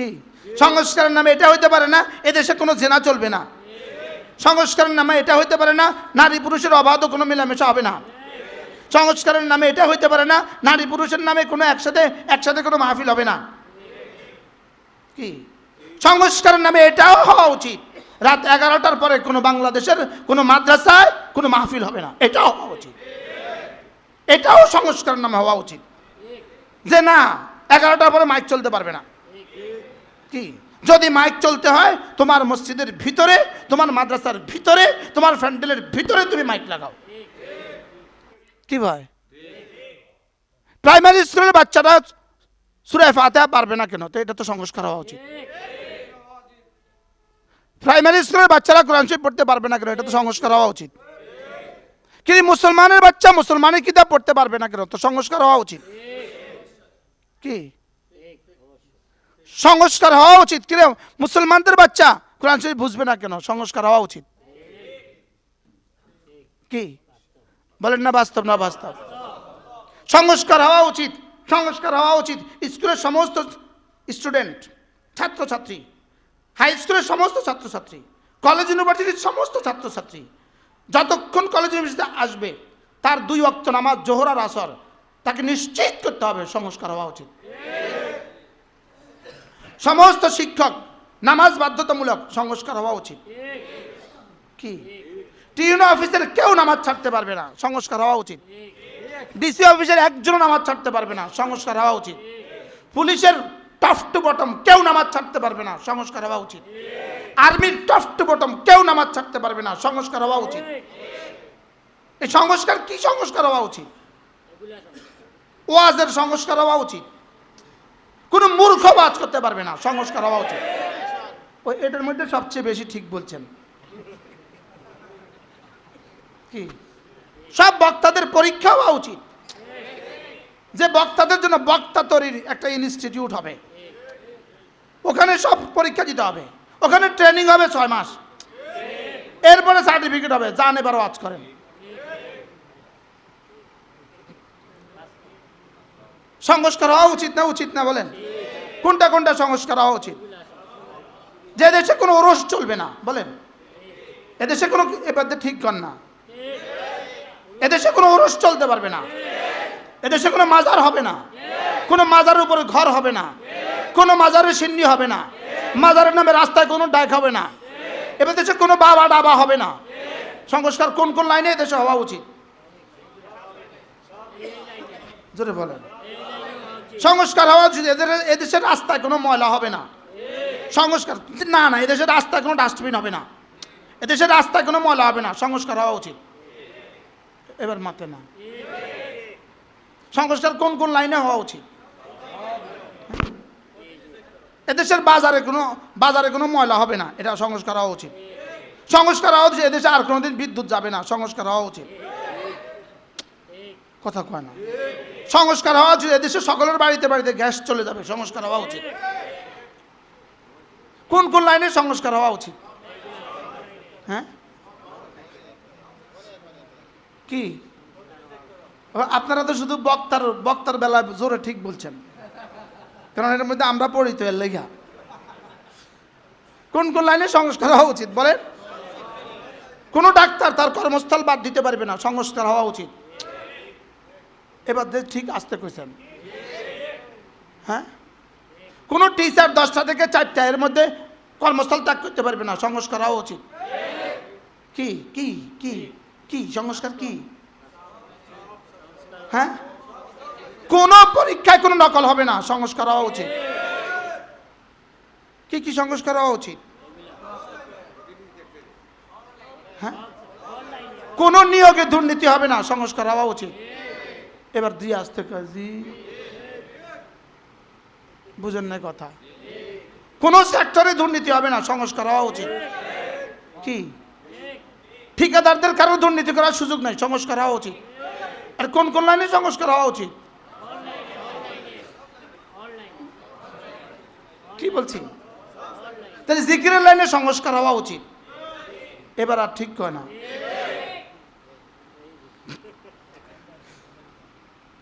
কি সংস্কারের নামে এটা হইতে পারে না, এদেশে কোনো জেনা চলবে না। সংস্কারের নামে এটা হইতে পারে না, নারী পুরুষের অবাধ কোনো মেলামেশা হবে না। সংস্কারের নামে এটা হইতে পারে না, নারী পুরুষের নামে কোনো একসাথে একসাথে কোনো মাহফিল হবে না। কি? সংস্কারের নামে এটাও হওয়া উচিত। রাত এগারোটার পরে কোনো বাংলাদেশের, কোনো মাদ্রাসায় কোনো মাহফিল হবে না। এটাও হওয়া উচিত। এটাও সংস্কারের নামে হওয়া উচিত। যে না, এগারোটার পরে মাইক চলতে পারবে না। কি? যদি মাইক চলতে হয়, তোমার মসজিদের ভিতরে, তোমার মাদ্রাসার ভিতরে, তোমার প্যান্ডেলের ভিতরে তুমি মাইক লাগাও। কি ভাই প্রাইমারি স্কুলের বাচ্চারা সুরায় ফাতেহা পারবে না কেন? তো এটা তো সংস্কার হওয়া উচিত। প্রাইমারি স্কুলের বাচ্চারা কোরআন শরীফ পড়তে পারবে না কেন? এটা তো সংস্কার হওয়া উচিত। কিন্তু মুসলমানের বাচ্চা মুসলমানের কিতাব পড়তে পারবে না কেন? তো সংস্কার হওয়া উচিত। কি? সংস্কার হওয়া উচিত। কিরে, মুসলমানদের বাচ্চা? কোরআন শরীফ বুঝবে না কেন? সংস্কার হওয়া উচিত। কি? বলেন না বাস্তব না বাস্তব। সংস্কার হওয়া উচিত, সংস্কার হওয়া উচিত। স্কুলের সমস্ত স্টুডেন্ট, ছাত্রছাত্রী, হাই স্কুলের সমস্ত ছাত্রছাত্রী, কলেজ ইউনিভার্সিটির সমস্ত ছাত্রছাত্রী, যতক্ষণ কলেজ ইউনিভার্সিটিতে আসবে, তার দুই অক্ত নামাজ, জোহর আর আসর, তাকে নিশ্চিত করতে হবে সংস্কার হওয়া উচিত। সমস্ত শিক্ষক নামাজ বাধ্যতামূলক সংস্কার হওয়া উচিত। কি? টিউনো অফিসের কেউ নামাজ ছাড়তে পারবে না, সংস্কার হওয়া উচিত। ডিসি অফিসের একজনও নামাজ ছাড়তে পারবে না, সংস্কার হওয়া উচিত। পুলিশের টপ টু বটম কেউ নামাজ ছাড়তে পারবে না, সংস্কার হওয়া উচিত। আর্মির টপ টু বটম কেউ নামাজ ছাড়তে পারবে না, সংস্কার হওয়া উচিত। এই সংস্কার কি সংস্কার হওয়া উচিত? ওয়াজের সংস্কার হওয়া উচিত। কোনো মূর্খ বাজ করতে পারবে না, সংস্কার হওয়া উচিত। ওই এটার মধ্যে সবচেয়ে বেশি ঠিক বলছেন। কি? সব বক্তাদের পরীক্ষা হওয়া উচিত। যে বক্তাদের জন্য বক্তা তৈরির একটা ইনস্টিটিউট হবে। ওখানে সব পরীক্ষা দিতে হবে। ওখানে ট্রেনিং হবে ছয় মাস। এরপরে সার্টিফিকেট হবে, যান এবার ওয়াজ করেন। সংস্কার হওয়া উচিত না উচিত না বলেন? কোনটা কোনটা সংস্কার হওয়া উচিত? যে দেশে কোনো ওরস চলবে না, বলেন? এদেশে কোনো এবার ঠিক কর না। এদেশে কোনো ওরস চলতে পারবে না। এদেশে কোনো মাজার হবে না। কোনো মাজারের উপরে ঘর হবে না। কোনো মাজারের সিন্নি হবে না। মাজারের নামে রাস্তায় কোনো ডাক হবে না। এবার দেশে কোনো বাবা ডাবা হবে না। সংস্কার কোন কোন লাইনে এদেশে হওয়া উচিত? জোরে বলেন। সংস্কার হওয়া উচিত এদের এদেশের রাস্তায় কোনো ময়লা হবে না। সংস্কার না না, এদেশের রাস্তায় কোনো ডাস্টবিন হবে না। এদেশের রাস্তায় কোনো ময়লা হবে না, সংস্কার হওয়া উচিত। এবার মাতে না। সংস্কার কোন কোন লাইনে হওয়া উচিত? এদেশের বাজারে কোনো বাজারে কোনো ময়লা হবে না, এটা সংস্কার হওয়া উচিত। সংস্কার হওয়া উচিত, এদেশে আর কোনোদিন বিদ্যুৎ যাবে না, সংস্কার হওয়া উচিত। কথা কয় না। সংস্কার হওয়া উচিত, এদেশে সকলের বাড়িতে বাড়িতে গ্যাস চলে যাবে, সংস্কার হওয়া উচিত। কোন কোন লাইনে সংস্কার হওয়া উচিত? হ্যাঁ? কি? আপনারা তো শুধু বক্তার বক্তার বেলায় জোরে ঠিক বলছেন। কারণ এর মধ্যে আমরা পড়ি তো এর লেখা কোন কোন লাইনে সংস্কার হওয়া উচিত বলেন? কোন ডাক্তার তার কর্মস্থল বাদ দিতে পারবে না, সংস্কার হওয়া উচিত। এবার ঠিক আসতে কইছেন। হ্যাঁ? কোন টিচার দশটা থেকে চারটা, এর মধ্যে কর্মস্থল ত্যাগ করতে পারবে না, সংস্কার হওয়া উচিত। কি কি কি কি, সংস্কার কি? হ্যাঁ? কোন পরীক্ষায় কোনো নকল হবে না, সংস্কার হওয়া উচিত। কি কি সংস্কার হওয়া উচিত? হ্যাঁ? কোন নিয়োগে দুর্নীতি হবে না, সংস্কার হওয়া উচিত। এবার দিয়ে আসতে জি। বুঝেন না কথা। কোন সেক্টরে দুর্নীতি হবে না, সংস্কার হওয়া উচিত। কি? ঠিকাদারদের কারও দুর্নীতি করার সুযোগ নাই, সংস্কার হওয়া উচিত। আর কোন কোন লাইনে সংস্কার হওয়া উচিত? কি বলছি? তাহলে জিকিরের লাইনে সংস্কার হওয়া উচিত। এবার আর ঠিক কয় না।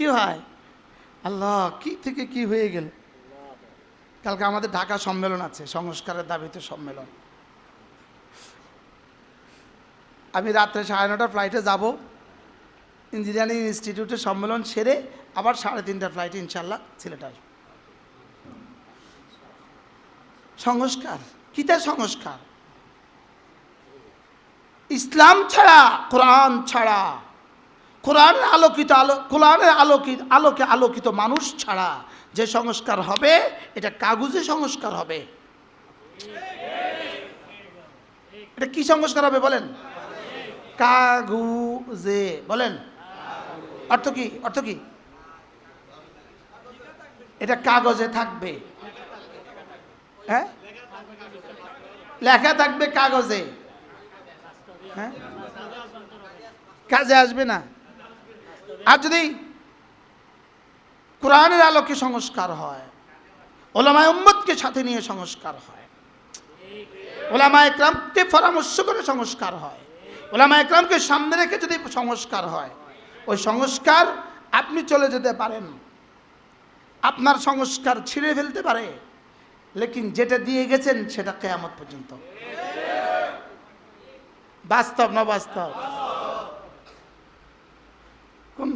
কি হয়? আল্লাহ, কি থেকে কি হয়ে গেল? কালকে আমাদের ঢাকা সম্মেলন আছে, সংস্কারের দাবিতে সম্মেলন। আমি রাত্রে সাড়ে নটার ফ্লাইটে যাব। ইঞ্জিনিয়ারিং ইনস্টিটিউটে সম্মেলন সেরে আবার সাড়ে তিনটার ফ্লাইটে ইনশাল্লাহ সিলেট আসব। সংস্কার? কিতা সংস্কার? ইসলাম ছাড়া, কোরআন ছাড়া। কোরআনের আলোকিত আলো, কোরআনের আলোকিত আলোকে আলোকিত মানুষ ছাড়া যে সংস্কার হবে, এটা কাগজে সংস্কার হবে। এটা কি সংস্কার হবে বলেন? কাগুজে, বলেন। অর্থ কি? অর্থ কি? এটা কাগজে থাকবে। হ্যাঁ? লেখা থাকবে কাগজে। হ্যাঁ? কাজে আসবে না? আর যদি কোরআনের আলোকে সংস্কার হয়, ওলামায় উম্মতকে সাথে নিয়ে সংস্কার হয় ওলামা একরামকে পরামর্শ করে সংস্কার হয় ওলামা একরামকে সামনে রেখে যদি সংস্কার হয়, ওই সংস্কার আপনি চলে যেতে পারেন। আপনার সংস্কার ছিঁড়ে ফেলতে পারে, লেকিন যেটা দিয়ে গেছেন সেটা কেয়ামত পর্যন্ত। বাস্তব না বাস্তব?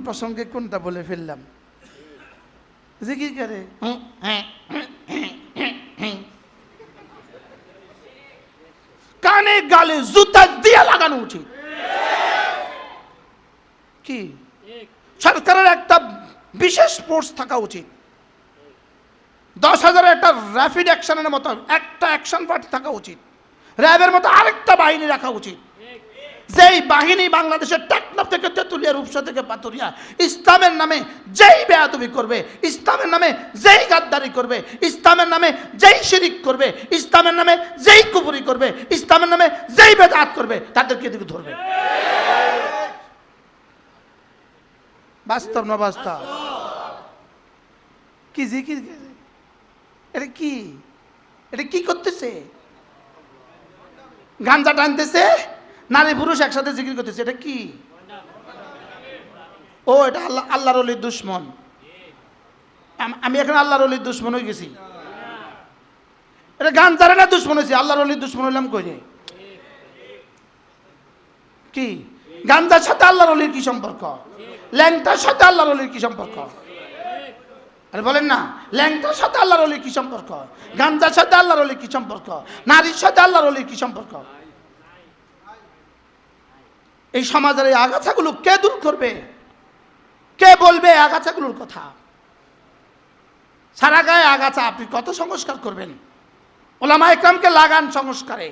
প্রসঙ্গে কোনটা বলে ফেললাম? জিকির করে। কানে গালে জুতা দিয়ে লাগানো উচিত। কি? সরকারের একটা বিশেষ ফোর্স থাকা উচিত। দশ হাজারের একটা র্যাপিড অ্যাকশনের মতো একটা অ্যাকশন পার্টি থাকা উচিত। র্যাবের মতো আরেকটা বাহিনী রাখা উচিত। যেই বাহিনী বাংলাদেশের টেকনাফ থেকে রূপসা থেকে পাতুরিয়া ইসলামের নামে যেই বেয়াদবি করবে, ইসলামের নামে যেই গাদ্দারি করবে, ইসলামের নামে যেই শিরিক করবে, ইসলামের নামে যেই কুপুরি করবে, ইসলামের নামে যেই বেদাত করবে, তাদেরকে এদিকে ধরবে। বাস্তব না বাস্তব? কি জিকির? এটা কি? এটা কি করতেছে? গাঞ্জা টানতেছে? নারী পুরুষ একসাথে জিকির করতেছে, এটা কি? ও, এটা আল্লাহ, আল্লাহর অলির দুশ্মন। আমি এখন আল্লাহর অলির দুশ্মন হয়ে গেছি। এটা গান জানে না দুশ্মন হয়েছি, আল্লাহর অলির দুশ্মন হইলাম কই রে? কি? গাঞ্জার সাথে আল্লাহর অলির কি সম্পর্ক? ল্যাংটার সাথে আল্লাহর অলির কি সম্পর্ক? আরে বলেন না, ল্যাংটার সাথে আল্লাহর অলির কি সম্পর্ক? গাঞ্জার সাথে আল্লাহর অলির কি সম্পর্ক? নারীর সাথে আল্লাহর অলির কি সম্পর্ক? এই সমাজের এই আগাছাগুলো কে দূর করবে? কে বলবে আগাছাগুলোর কথা? সারা গায়ে আগাছা, আপনি কত সংস্কার করবেন? ওলামা একরামকে লাগান সংস্কারে।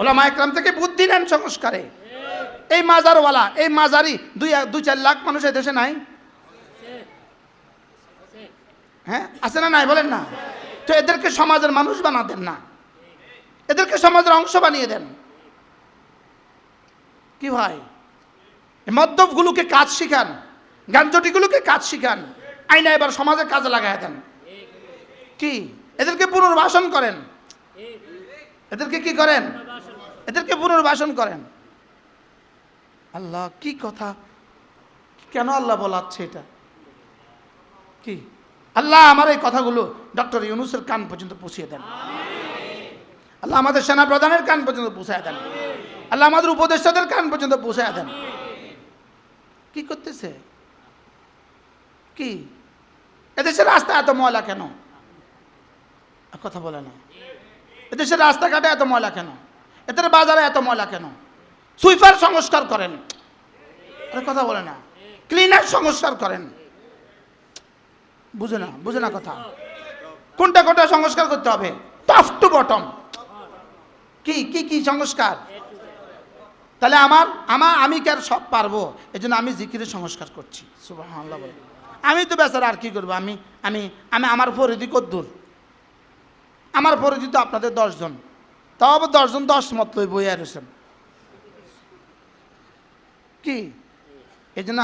ওলামা একরাম থেকে বুদ্ধি নেন সংস্কারে। এই মাজারওয়ালা, এই মাজারি দুই দুই, চার লাখ মানুষ এই দেশে নাই? হ্যাঁ আছে না নাই বলেন না? তো এদেরকে সমাজের মানুষ বানাতেন না। এদেরকে সমাজের অংশ বানিয়ে দেন। কি ভাই এই মদ্যপগুলোকে কাজ শিখান, গাঞ্জটিগুলোকে কাজ শিখান আইনা এবার সমাজে কাজে লাগাই দেন। কি? এদেরকে পুনর্বাসন করেন। এদেরকে কি করেন? এদেরকে পুনর্বাসন করেন। আল্লাহ, কি কথা? কেন আল্লাহ বলাচ্ছে এটা? কি? আল্লাহ আমার এই কথাগুলো ডক্টর ইউনুসের কান পর্যন্ত পৌঁছিয়ে দেন। আল্লাহ আমাদের সেনা প্রধানের কান পর্যন্ত পৌঁছায় দেন। আল্লাহ আমাদের উপদেষ্টাদের কান পর্যন্ত পৌঁছায় দেন। কি করতেছে? কি? এদেশের রাস্তা এত ময়লা কেন? কথা বলে না। এদেশের রাস্তাঘাটে এত ময়লা কেন? এদের বাজারে এত ময়লা কেন? সুইপার সংস্কার করেন। আরে কথা বলে না। ক্লিনার সংস্কার করেন। বুঝে না বুঝে না কথা। কোনটা কোনটা সংস্কার করতে হবে? Top to bottom. কি কি কি সংস্কার? তাহলে আমার আমার আমি কি আর সব পারব? এই জন্য আমি জিকিরের সংস্কার করছি। বলে আমি তো বেচারা আর কি করব? আমি আমি আমি আমার পরিধি কদ্দূর। আমার পরিধি তো আপনাদের দশজন। তাও আবার দশজন দশ মত লই বই আর কি? এই জন্য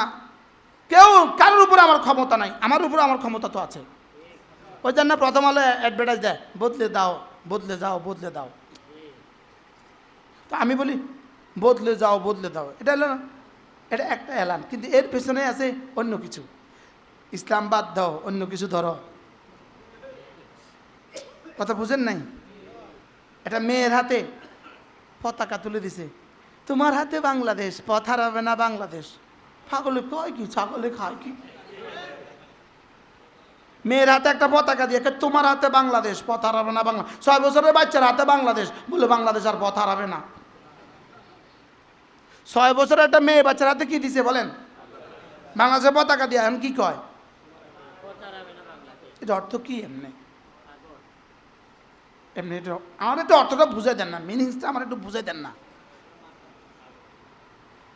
কেউ কারোর উপরে আমার ক্ষমতা নাই। আমার উপরে আমার ক্ষমতা তো আছে। ওই জন্য প্রথম আলো অ্যাডভার্টাইজ দেয় বদলে দাও বদলে যাও বদলে দাও। তো আমি বলি বদলে যাও, বদলে দাও। এটা হলো এটা একটা এলান। কিন্তু এর পেছনে আছে অন্য কিছু। ইসলাম বাদ দাও, অন্য কিছু ধরো। কথা বুঝেন নাই? এটা মেয়ের হাতে পতাকা তুলে দিছে। তোমার হাতে বাংলাদেশ, পথ হারাবে না বাংলাদেশ। ছাগলে কয় কি, ছাগলে খায় কি? মেয়ের হাতে একটা পতাকা দিয়ে তোমার হাতে বাংলাদেশ, পথ হারাবে না বাংলা। ছয় বছরের বাচ্চার হাতে বাংলাদেশ। বলে বাংলাদেশ আর পথ হারাবে না। ছয় বছরের একটা মেয়ে বাচ্চার হাতে কি দিছে বলেন? বাংলাদেশের পতাকা দিয়ে, এখন কি কয়? এটা অর্থ কি এমনি? এমনি আমার একটু অর্থটা বুঝাই দেন না মিনিংসটা আমার একটু বুঝাই দেন না।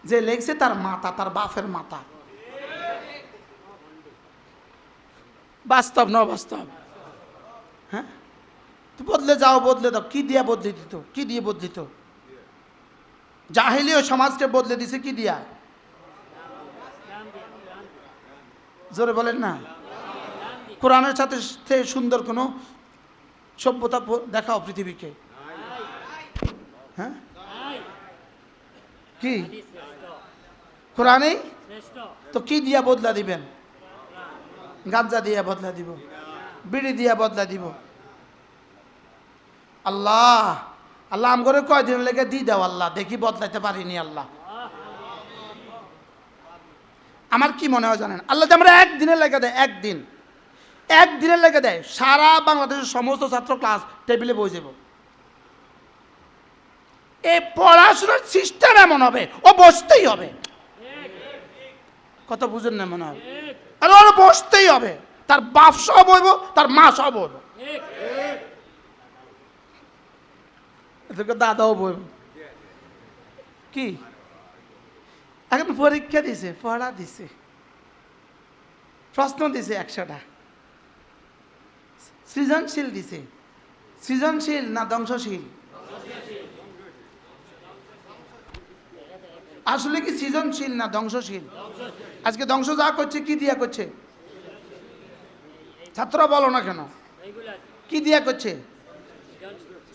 যে লেগছে তার মাতা, তার বাপের মাতা। বাস্তব ন বাস্তব হ্যাঁ? বদলে যাও, বদলে দাও। কি দিয়ে বদলে দিত? কি দিয়ে বদলিত জাহিলীয় সমাজকে বদলে দিছে, কি দিয়া? জোরে বলেন না। কোরআনের সাথে সুন্দর কোনো সভ্যতা দেখাও পৃথিবীকে। হ্যাঁ? কি? কোরআনেই তো কি দিয়া বদলা দিবেন? গাঞ্জা দিয়া বদলা দিব, বিড়ি দিয়া বদলা দিব। আল্লাহ! আল্লাহ আম করে কয়দিন লেগে দি দাও আল্লাহ, দেখি বদলাইতে পারিনি আল্লাহ। আমার কি মনে হয় জানেন? আল্লাহ আমরা একদিনের লেগে দেয়, একদিন। একদিনের লেগে দেয়, সারা বাংলাদেশের সমস্ত ছাত্র ক্লাস টেবিলে বই যাব এই পড়াশোনার সিস্টেম এমন হবে, ও বসতেই হবে। কত বুঝেন না মনে হয়? আর ওর বসতেই হবে। তার বাপ সহ বইব, তার মা সহ বইব। এদেরকে দাদাও বইব কি? এখন পরীক্ষা দিছে, পড়া দিছে। প্রশ্ন দিছে একশোটা। সৃজনশীল দিছে। সৃজনশীল না ধ্বংসশীল? আসলে কি সৃজনশীল না ধ্বংসশীল? আজকে ধ্বংস যা করছে, কি দিয়া করছে? ছাত্র বলো না কেন? কি দিয়া করছে?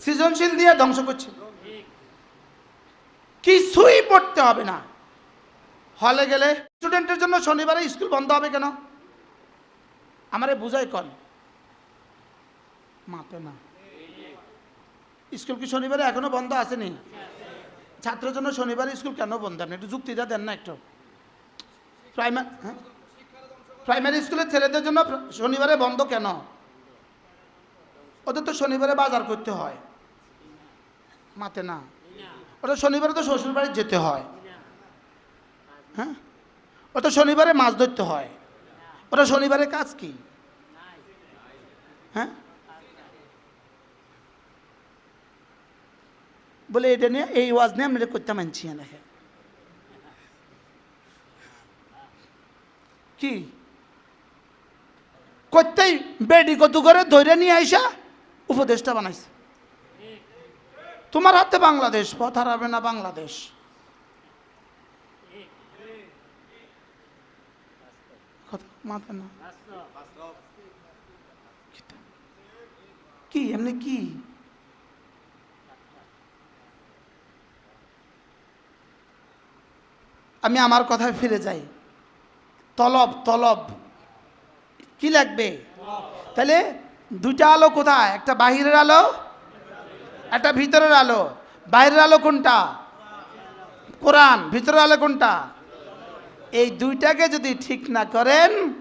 সৃজনশীল দিয়ে ধ্বংস করছে। কিছুই পড়তে হবে না। হলে গেলে স্টুডেন্টের জন্য শনিবারে স্কুল বন্ধ হবে কেন? আমারে বুঝাই কন মাপে না। স্কুল কি শনিবারে? এখনও বন্ধ আসেনি। ছাত্রের জন্য শনিবারে স্কুল কেন বন্ধ? আপনি একটু যুক্তিটা দেন না একটু। প্রাইমারি হ্যাঁ? প্রাইমারি স্কুলের ছেলেদের জন্য শনিবারে বন্ধ কেন? ওদের তো শনিবারে বাজার করতে হয়। মাতে না। ওটা শনিবারে তো শ্বশুর বাড়ি যেতে হয়। হ্যাঁ? ওটা শনিবারে মাছ ধরতে হয়। ওটা শনিবারে কাজ কি? হ্যাঁ? বলে এটা নিয়ে এই ওয়াজ নিয়ে আমি করতে মানছি না কি? করতেই বেডি কত করে ধরে নিয়ে আইসা উপদেশটা বানাইছে। তোমার হাতে বাংলাদেশ পথ হারাবে না বাংলাদেশ। মাথা না কি এমনি কি? আমি আমার কথায় ফিরে যাই। তলব তলব। কি লাগবে? তাহলে দুইটা আলো কোথায়? একটা বাহিরের আলো একটা ভিতরের আলো। বাইরের আলো কোনটা? কোরআন, ভিতরের আলো কোনটা? এই দুইটাকে যদি ঠিক না করেন,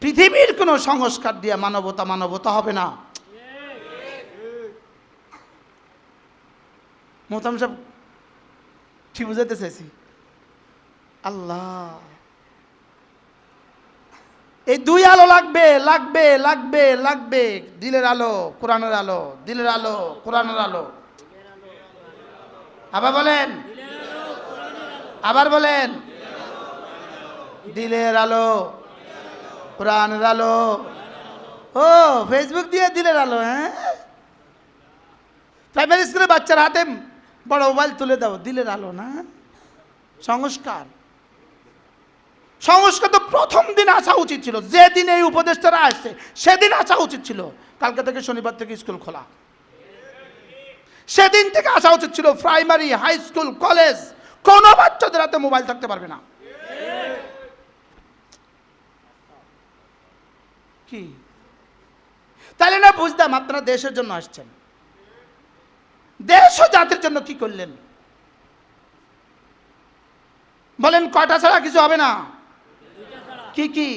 পৃথিবীর কোনো সংস্কার দিয়ে মানবতা মানবতা হবে না। মোহতাম সাহেব, ঠিক বুঝাতে চাইছি। আল্লাহ। এই দুই আলো লাগবে লাগবে লাগবে লাগবে। দিলের আলো, কোরআনের আলো, দিলের আলো, কোরআনের আলো। আবার বলেন। আবার বলেন। দিলের আলো, কোরআনের আলো। ও ফেসবুক দিয়ে দিলের আলো হ্যাঁ? প্রাইমারি স্কুলে বাচ্চার হাতে বড় মোবাইল তুলে দাও, দিলের আলো না? সংস্কার। সংস্কার তো প্রথম দিন আসা উচিত ছিল। যেদিন এই উপদেষ্টারা আসছে, সেদিন আসা উচিত ছিল। কালকে থেকে শনিবার থেকে স্কুল খোলা। সেদিন থেকে আসা উচিত ছিল প্রাইমারি, হাই স্কুল, কলেজ। কোনো বাচ্চাদের হাতে মোবাইল থাকতে পারবে না। কি? তাহলে না বুঝতাম আপনারা দেশের জন্য আসছেন। দেশ ও জাতির জন্য কি করলেন? বলেন, কয়টা ছাড়া কিছু হবে না। কি কি?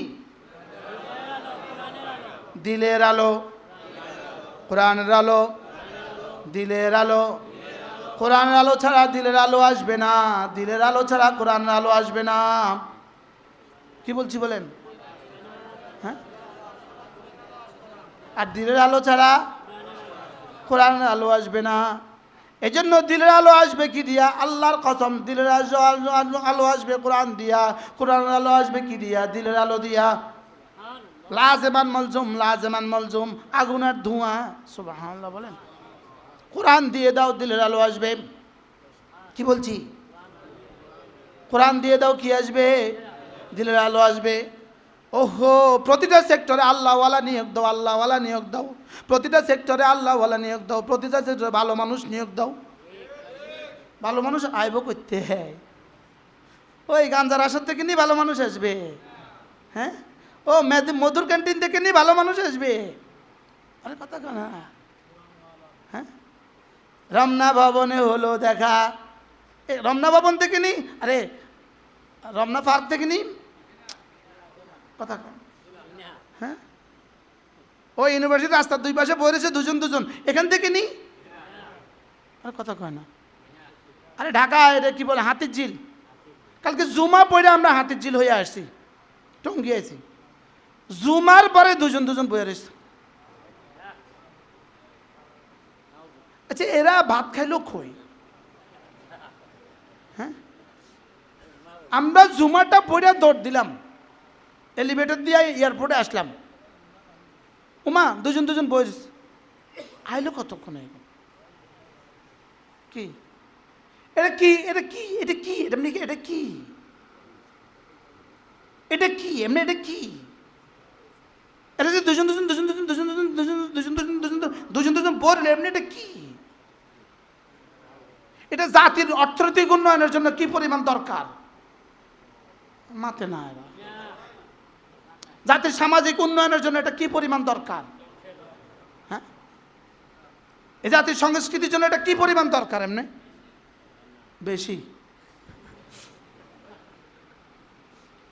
দিলের আলো, কোরআনের আলো, দিলের আলো, কোরআনের আলো ছাড়া দিলের আলো আসবে না, দিলের আলো ছাড়া কোরআনের আলো আসবে না। কি বলছি বলেন? হ্যাঁ? আর দিলের আলো ছাড়া কোরআনের আলো আসবে না। এই জন্য দিলের আলো আসবে কি দিয়া? আল্লাহর কসম, দিলের আলো- আসবে কোরআন দিয়া। কোরআনের আলো আসবে কি দিয়া? দিলের আলো দিয়া। লাজেমান মলজুম লাজেমান মলজুম, আগুনের ধোঁয়া। সুবহানাল্লাহ বলেন। কোরআন দিয়ে দাও, দিলের আলো আসবে। কি বলছি? কোরআন দিয়ে দাও, কি আসবে? দিলের আলো আসবে। ওহো, প্রতিটা সেক্টরে আল্লাহওয়ালা নিয়োগ দাও, আল্লাহওয়ালা নিয়োগ দাও। প্রতিটা সেক্টরে আল্লাহওয়ালা নিয়োগ দাও, প্রতিটা সেক্টরে ভালো মানুষ নিয়োগ দাও। ভালো মানুষ আইব করতে হ্যাঁ। ওই গাঞ্জার আসর থেকে নিয়ে ভালো মানুষ আসবে। হ্যাঁ? ও মধুর ক্যান্টিন থেকে নিয়ে ভালো মানুষ আসবে। আরে কথা কেনা হ্যাঁ? রমনা ভবনে হলো দেখা। এ, রমনা ভবন থেকে নি? আরে, রমনা পার্ক থেকে নি? কথা কন। হ্যাঁ? ও ইউনিভার্সিটি রাস্তার দুই পাশে বসেছে দুজন দুজন। এখান থেকে নি? আরে কথা কয় না। আরে ঢাকা এটা কি বলে হাতির ঝিল? কালকে জুমা পড়ে আমরা হাতির ঝিল হয়ে আসছি। টঙ্গি আছি জুমার পরে দুজন দুজন বয়ে রয়েছে। আচ্ছা এরা ভাত খাইলো খই হ্যাঁ? আমরা জুমাটা পড়ে দৌড় দিলাম। এলিভেটর দিয়ে এয়ারপোর্টে আসলাম। উমা, দুজন দুজন বই আইলো কতক্ষণ কি? এটা কি? এটা কি? এটা কি? এমনি কি- এটা কি? এটা কি? এমনি এটা কি? এটা যে দুজন দুজন দুজন দুজন দুজন দুজন দুজন দুজন দুজন দুজন দুজন দুজন পড়লে এমনি এটা কি? এটা জাতির অর্থনৈতিক উন্নয়নের জন্য কি পরিমাণ দরকার? মাতে না এরা জাতির সামাজিক উন্নয়নের জন্য এটা কি পরিমাণ দরকার? হ্যাঁ? এই জাতির সংস্কৃতির জন্য এটা কি পরিমাণ দরকার এমনি? বেশি।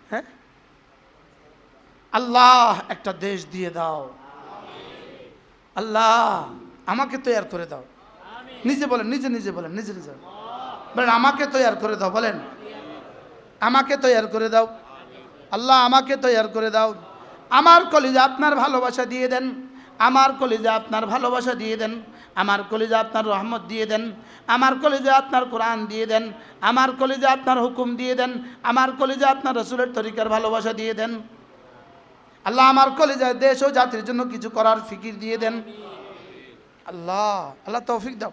হ্যাঁ? আল্লাহ একটা দেশ দিয়ে দাও। আল্লাহ, আমাকে তৈয়ার করে দাও। নিজে বলেন, নিজে নিজে বলেন, নিজে নিজে। বলেন, আমাকে তৈয়ার করে দাও, বলেন। আমাকে তৈয়ার করে দাও। আল্লাহ আমাকে তৈয়ার করে দাও। আমার কলিজা আপনার ভালোবাসা দিয়ে দেন। আমার কলিজা আপনার ভালোবাসা দিয়ে দেন। আমার কলিজা আপনার রহমত দিয়ে দেন। আমার কলিজা আপনার কোরআন দিয়ে দেন। আমার কলিজা আপনার হুকুম দিয়ে দেন। আমার কলিজা আপনার রসুলের তরিকার ভালোবাসা দিয়ে দেন। আল্লাহ আমার কলিজায় দেশ ও জাতির জন্য কিছু করার ফিকির দিয়ে দেন। আল্লাহ আল্লাহ তৌফিক দাও।